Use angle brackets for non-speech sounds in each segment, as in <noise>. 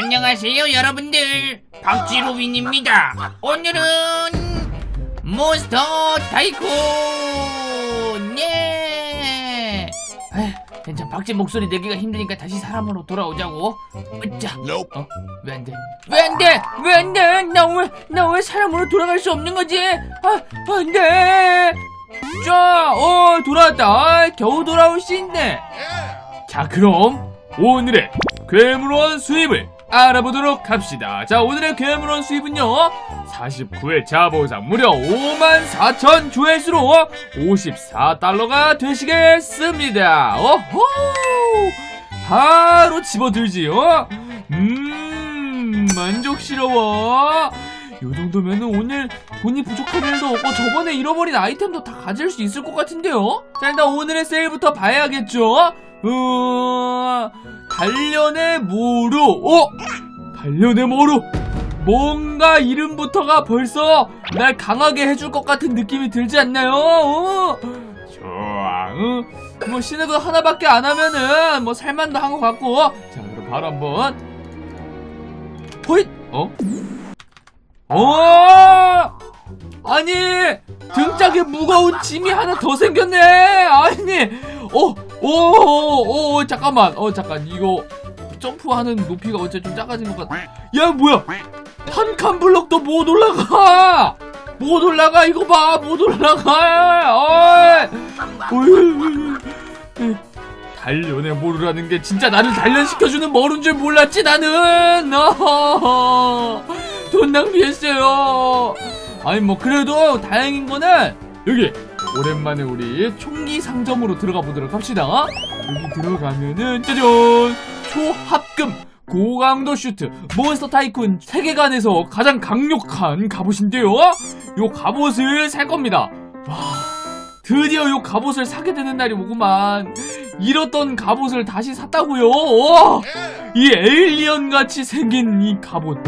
안녕하세요 여러분들. 박지로빈입니다. 오늘은 몬스터 타이쿤. 네 에휴, 괜찮 박지 목소리 내기가 힘드니까 다시 사람으로 돌아오자고. 으짜. 어? 왜 안돼? 왜 안돼? 왜 안돼? 나왜나 왜 사람으로 돌아갈 수 없는 거지? 아 안돼. 자어 돌아왔다. 아, 겨우 돌아올 수 있네. 자 그럼 오늘의 괴물원 수입을 알아보도록 합시다. 자 오늘의 괴물원 수입은요. 49회 자보상 무려 5만 4천 조회수로 54달러가 되시겠습니다. 오호 바로 집어들지요. 음 만족스러워. 요 정도면은 오늘 돈이 부족한 일도 없고 저번에 잃어버린 아이템도 다 가질 수 있을 것 같은데요? 자 일단 오늘의 세일부터 봐야겠죠? 어... 단련의 모루 어? 단련의 모루 뭔가 이름부터가 벌써 날 강하게 해줄 것 같은 느낌이 들지 않나요? 어? 좋아 응? 뭐 신에도 하나밖에 안 하면은 뭐 살만도 한 것 같고 자 그럼 바로 한번 호잇 어? 어! 아니 등짝에 무거운 짐이 하나 더 생겼네 아니 어 오오 오, 잠깐만. 어 잠깐. 이거 점프하는 높이가 어째 좀 작아진 것 같아 야 뭐야? 한 칸 블럭도 못 올라가! 못 올라가 이거 봐못 올라가! 어이! 단련의 모루라는 게 진짜 나를 단련시켜주는 머루인 줄 몰랐지 나는! 어, 돈 낭비했어요. 아니 뭐 그래도 다행인 거는 여기 오랜만에 우리 총기 상점으로 들어가 보도록 합시다. 여기 들어가면은 짜잔! 초합금 고강도 슈트 몬스터 타이쿤 세계관에서 가장 강력한 갑옷인데요? 요 갑옷을 살 겁니다. 와 드디어 요 갑옷을 사게 되는 날이 오구만. 잃었던 갑옷을 다시 샀다고요? 와, 이 에일리언 같이 생긴 이 갑옷.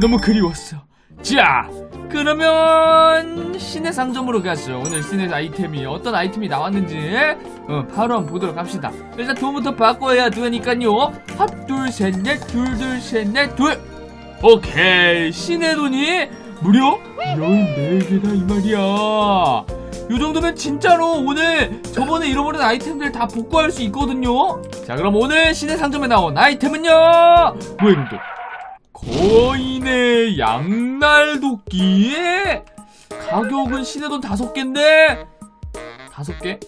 너무 그리웠어 자 그러면 신의 상점으로 가죠. 오늘 신의 아이템이 어떤 아이템이 나왔는지 어, 바로 한번 보도록 합시다. 일단 돈부터 바꿔야 되니까요. 핫둘셋넷 둘둘셋넷 둘. 오케이. 신의 돈이 무려 14개다 이 말이야. 요 정도면 진짜로 오늘 저번에 잃어버린 아이템들 다 복구할 수 있거든요. 자 그럼 오늘 신의 상점에 나온 아이템은요? 이건 또 거인의 양날 도끼 가격은 신의 돈 다섯 개인데 다섯 개?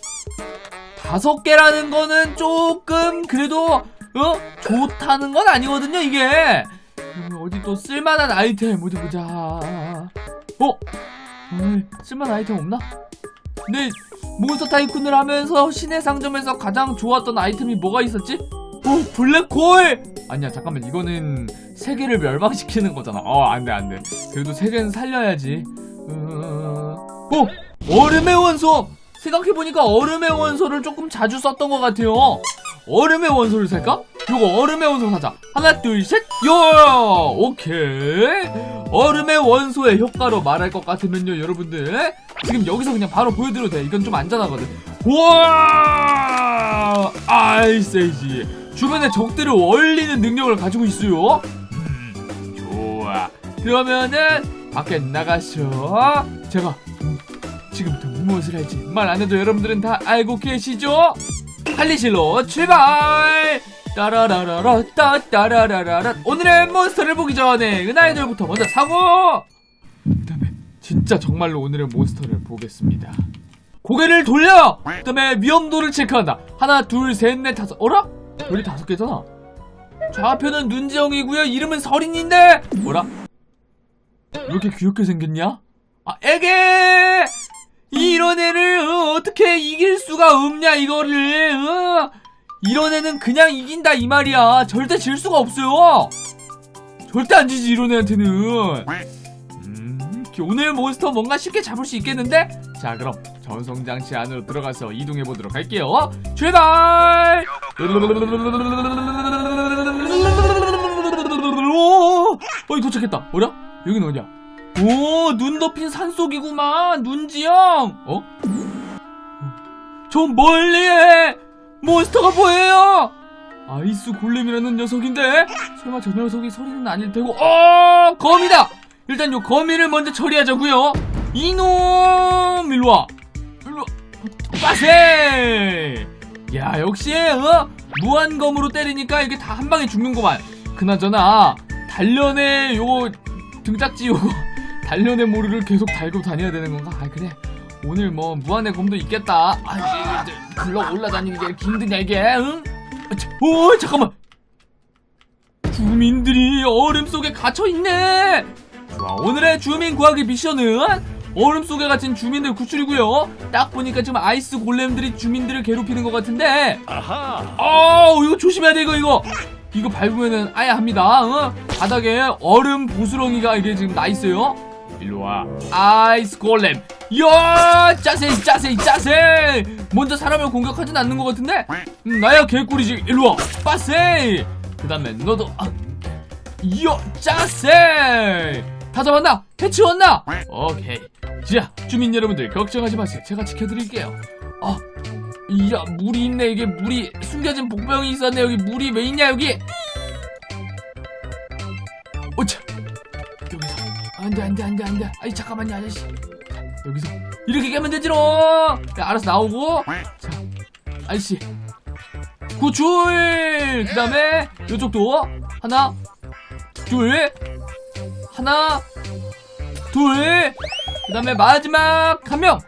다섯 개라는 거는 조금 그래도 어 좋다는 건 아니거든요 이게 어디 또 쓸만한 아이템 어디 보자 어 오늘 쓸만한 아이템 없나? 근데 몬스터 타이쿤을 하면서 신의 상점에서 가장 좋았던 아이템이 뭐가 있었지? 오 블랙홀! 아니야 잠깐만 이거는 세계를 멸망시키는 거잖아. 어 안돼 안돼. 그래도 세계는 살려야지. 어... 어 얼음의 원소! 생각해보니까 얼음의 원소를 조금 자주 썼던 것 같아요. 얼음의 원소를 살까? 요거 얼음의 원소 사자. 하나 둘셋 요! 오케이. 얼음의 원소의 효과로 말할 것 같으면요 여러분들. 지금 여기서 그냥 바로 보여드려도 돼. 이건 좀 안전하거든. 우와! 아이세이지 주변에 적들을 얼리는 능력을 가지고 있어요 음, 좋아 그러면은 밖에 나가서 제가 음, 지금부터 무엇을 할지 말 안 해도 여러분들은 다 알고 계시죠? 할리실로 출발! 따라라라라 따따라라라라 오늘의 몬스터를 보기 전에 은하이들부터 먼저 사고! 그 다음에 진짜 정말로 오늘의 몬스터를 보겠습니다 고개를 돌려! 그 다음에 위험도를 체크한다 하나 둘 셋 넷 다섯 어라? 별이 다섯 개잖아 좌표는 눈지영이고요 이름은 서린인데 뭐라? 왜 이렇게 귀엽게 생겼냐? 아 에게! 이런 애를 어, 어떻게 이길 수가 없냐 이거를 어? 이런 애는 그냥 이긴다 이 말이야 절대 질 수가 없어요 절대 안 지지 이런 애한테는 음, 오늘 몬스터 뭔가 쉽게 잡을 수 있겠는데? 자 그럼 전성장치 안으로 들어가서 이동해 보도록 할게요 출발 오, 어이 도착했다 어랴? 여긴 어디야? 오, 눈 덮인 산속이구만, 눈지형! 어? 저 멀리에 몬스터가 보여요! 아이스 골렘이라는 녀석인데 설마 저 녀석이 소리는 아닐 테고 어 거미다 일단 요 거미를 먼저 처리하자고요. 이놈 일로와. 일로 빠세! 야 역시 어? 무한검으로 때리니까 이게 다 한 방에 죽는구만. 그나저나 <laughs> 단련의 요거 등딱지 요거 단련의 모르를 계속 달고 다녀야 되는 건가? 아 그래. 오늘 뭐 무한의 검도 있겠다. 아 이게 글러 올라다니기 이렇게 힘드냐 이게 응? 아, 자, 오 잠깐만. 주민들이 얼음 속에 갇혀 있네 좋아. 오늘의 주민 구하기 미션은 얼음 속에 갇힌 주민들 구출이고요. 딱 보니까 지금 아이스 골렘들이 주민들을 괴롭히는 것 같은데. 아하. 아 이거 조심해야 돼 이거 이거. 이거 밟으면은 아야 합니다. 어? 바닥에 얼음 보수렁이가 이게 지금 나 있어요. 일로 와. 아이스 골렘. 이야 짜세이 짜세이 짜세이. 먼저 사람을 공격하진 않는 것 같은데? 음, 나야 개꿀이지. 일로 와. 빠세이. 그 다음에 너도 아, 이야 짜세이 다 잡았나? 해치웠나? 오케이. 자 주민 여러분들 걱정하지 마세요. 제가 지켜드릴게요. 아 이야 물이 있네. 이게 물이 숨겨진 복병이 있었네. 여기 물이 왜 있냐 여기? 오차. 여기서. 안돼 안돼 안돼 안돼. 아니 잠깐만요 아저씨. 자, 여기서. 이렇게 깨면 되지롱. 야, 알아서 나오고. 자 아저씨. 구출! 그 다음에 이쪽도 하나 둘 하나 둘 그 다음에 마지막 한 명.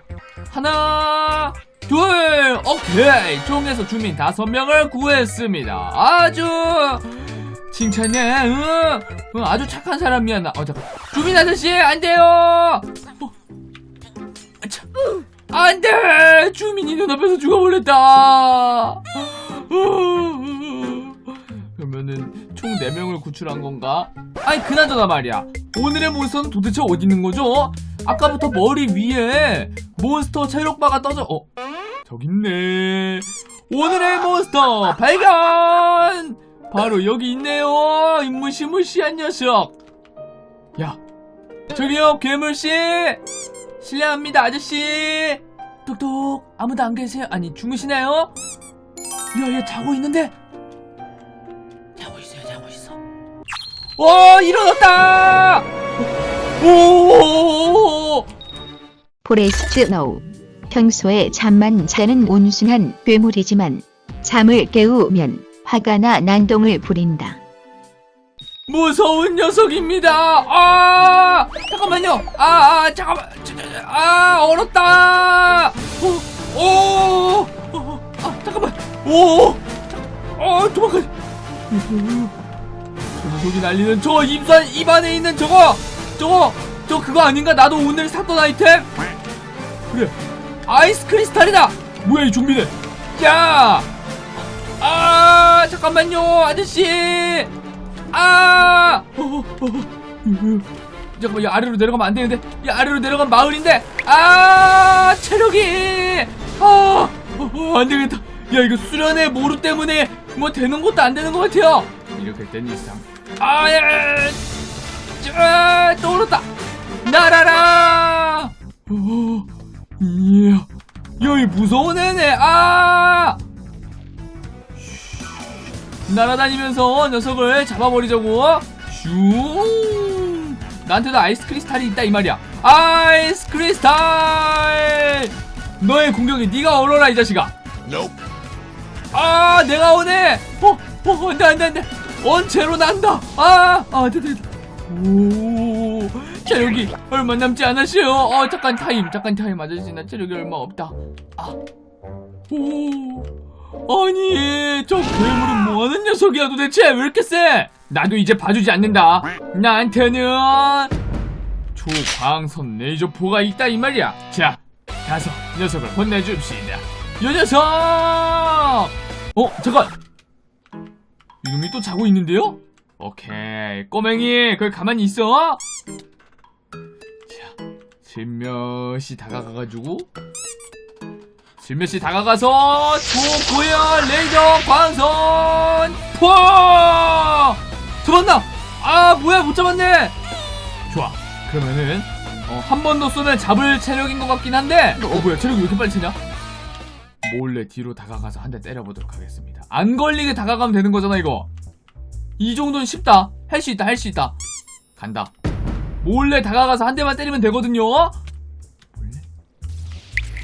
하나 둘 오케이. 총에서 주민 다섯 명을 구했습니다. 아주 칭찬해 응, 응 아주 착한 사람이야. 나 어, 잠깐. 주민 아저씨 안 돼요. 어. 아차. 안 돼! 주민이 눈앞에서 죽어버렸다! 그러면은 총 4명을 구출한 건가? 아니 그나저나 말이야 오늘의 몬스터는 도대체 어디 있는 거죠? 아까부터 머리 위에 몬스터 체력바가 떠져 어? 저기 있네 오늘의 몬스터 발견! 바로 여기 있네요 이 무시무시한 녀석 야 저기요 괴물씨 실례합니다 아저씨 똑똑 아무도 안 계세요 아니 주무시나요? 야얘 자고 있는데 와 일어났다 오 포레스트 노우. 평소에 잠만 자는 온순한 괴물이지만 잠을 깨우면 화가 나 난동을 부린다. 무서운 녀석입니다. 아, 잠깐만요. 아, 아 잠깐만. 아, 얼었다. 오, 오, 어, 아, 잠깐만. 오, 어, 도망가. 저 녀석이 날리는 저 입산 입 안에 있는 저거, 저거, 저 그거 아닌가? 나도 오늘 샀던 아이템. 그래, 아이스 크리스탈이다. 뭐야 이 좀비는? 야, 아, 잠깐만요, 아저씨. 아! 어, 어, 어. 잠깐만, 이 아래로 내려가면 안 되는데. 이 아래로 내려가면 마을인데. 아! 체력이! 아! 어, 어, 안 되겠다. 야, 이거 수련의 모루 때문에 뭐 되는 것도 안 되는 것 같아요. 이렇게 된 이상. 아, 야! 야, 야, 떠오르다! 날아라! 어, 이야. 야, 이 무서운 애네. 아! 날아다니면서 녀석을 잡아버리자고 슝 나한테도 아이스 크리스탈이 있다 이 말이야 아이스 크리스탈 너의 공격이 네가 얼어라 이 자식아 Nope. 아 내가 오네 어, 어 안돼 안돼 안돼 언제로 난다. 아 아 됐다 됐다 오 체력이 얼마 남지 않았어요 어 잠깐 타임 잠깐 타임 아저씨 나? 체력이 얼마 없다. 아 오 아니 저 괴물은 뭐하는 녀석이야 도대체 왜 이렇게 세? 나도 이제 봐주지 않는다. 나한테는 초광선 레이저포가 있다 이 말이야. 자 가서 녀석을 혼내줍시다. 요 녀석! 어 잠깐 이놈이 또 자고 있는데요? 오케이 꼬맹이 거기 가만히 있어. 자 슬며시 다가가가지고 슬며시 다가가서 초고열 레이저 광선 포! 잡았나? 아 뭐야 못 잡았네. 좋아 그러면은 어, 한 번 더 쏘면 잡을 체력인 것 같긴 한데 어 뭐야 체력이 왜 이렇게 빨리 차냐 몰래 뒤로 다가가서 한 대 때려보도록 하겠습니다. 안 걸리게 다가가면 되는 거잖아 이거. 이 정도는 쉽다. 할 수 있다 할 수 있다. 간다. 몰래 다가가서 한 대만 때리면 되거든요. 몰래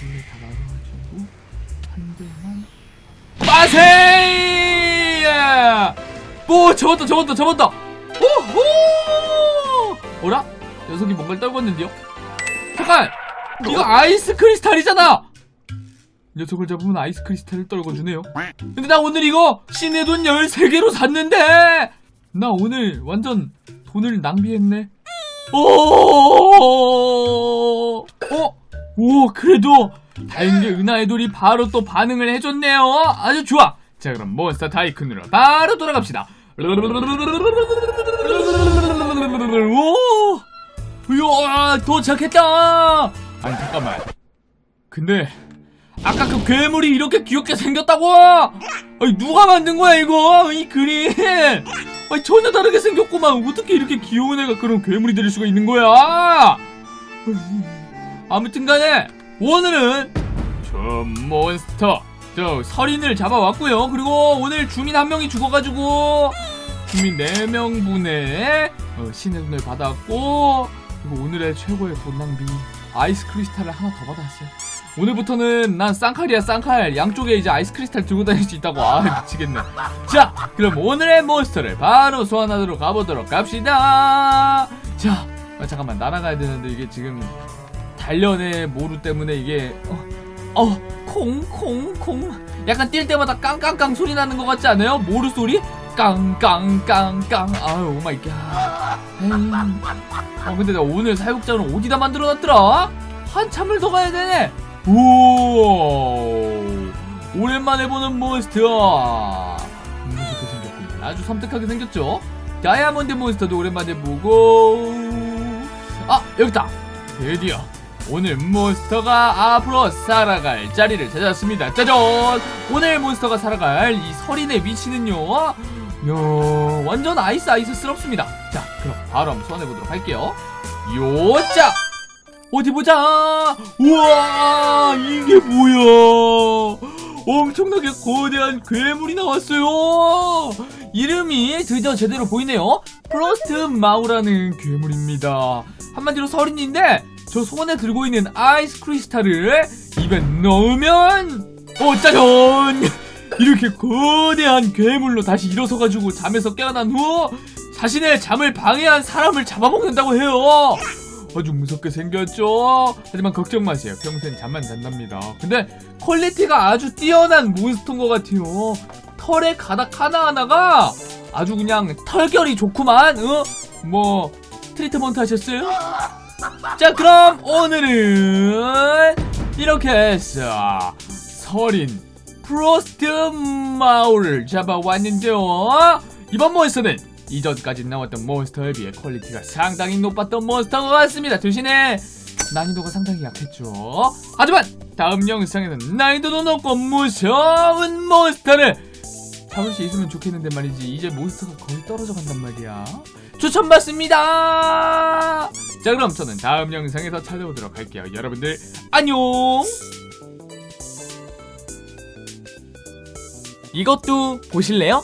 몰래 다가가가지고 한 대만. 빠세이! 오 접었다 접었다 접었다. 오호! 어라? 녀석이 뭔가를 떨궜는데요? 잠깐! 이거 아이스 크리스탈이잖아! 녀석을 잡으면 아이스 크리스탈을 떨궈주네요. 근데 나 오늘 이거 신의 돈 13개로 샀는데! 나 오늘 완전 돈을 낭비했네. 오! 어? 오, 그래도 다행히 은하의 돌이 바로 또 반응을 해줬네요. 아주 좋아. 자, 그럼 몬스터 타이쿤으로 바로 돌아갑시다. 오! 이야, 도착했다! 아니, 잠깐만. 근데, 아까 그 괴물이 이렇게 귀엽게 생겼다고! 아니, 누가 만든 거야, 이거? 이 그림! 아니, 전혀 다르게 생겼구만. 어떻게 이렇게 귀여운 애가 그런 괴물이 될 수가 있는 거야? 아무튼 간에, 오늘은, 저 몬스터, 저 서린을 잡아왔고요. 그리고 오늘 주민 한 명이 죽어가지고, 주민 4명분의 어, 신의 돈을 받았고, 그리고 오늘의 최고의 돈 낭비, 아이스 크리스탈을 하나 더 받았어요. 오늘부터는 난 쌍칼이야 쌍칼. 양쪽에 이제 아이스 크리스탈 들고 다닐 수 있다고. 아 미치겠네. 자 그럼 오늘의 몬스터를 바로 소환하도록 가보도록 합시다. 자 아, 잠깐만. 날아가야 되는데 이게 지금 단련의 모루 때문에 이게 어, 어콩콩콩. 약간 뛸 때마다 깡깡깡 소리 나는 것 같지 않아요? 모루 소리? 깡깡깡깡. 아유 오마이갓. 어 근데 내가 오늘 사육장을 어디다 만들어놨더라? 한참을 더 가야 되네 오 오랜만에 보는 몬스터. 무섭게 생겼군요. 아주 섬뜩하게 생겼죠? 다이아몬드 몬스터도 오랜만에 보고. 아 여기있다. 드디어 오늘 몬스터가 앞으로 살아갈 자리를 찾았습니다. 짜잔! 오늘 몬스터가 살아갈 이 서린의 위치는요? 야 완전 아이스 아이스스럽습니다. 자 그럼 바로 한번 소환해보도록 할게요. 요짜 어디 보자. 우와 이게 뭐야? 엄청나게 거대한 괴물이 나왔어요. 이름이 드디어 제대로 보이네요. 프로스트 마우라는 괴물입니다. 한마디로 서린인데 저 손에 들고 있는 아이스 크리스탈을 입에 넣으면 어 짜잔! 이렇게 거대한 괴물로 다시 일어서가지고 잠에서 깨어난 후 자신의 잠을 방해한 사람을 잡아먹는다고 해요 아주 무섭게 생겼죠? 하지만 걱정 마세요. 평생 잠만 잔답니다. 근데 퀄리티가 아주 뛰어난 몬스터인 것 같아요. 털의 가닥 하나하나가 아주 그냥 털결이 좋구만. 어? 뭐 트리트먼트 하셨어요? 자 그럼 오늘은 이렇게 해서 서린 프로스트 마을을 잡아왔는데요. 이번 몬스터는 이전까지 나왔던 몬스터에 비해 퀄리티가 상당히 높았던 몬스터가 같습니다. 대신에 난이도가 상당히 약했죠. 하지만 다음 영상에는 난이도도 높고 무서운 몬스터를 잡을 수 있으면 좋겠는데 말이지. 이제 몬스터가 거의 떨어져 간단 말이야. 추천받습니다. 자 그럼 저는 다음 영상에서 찾아오도록 할게요. 여러분들 안녕. 이것도 보실래요?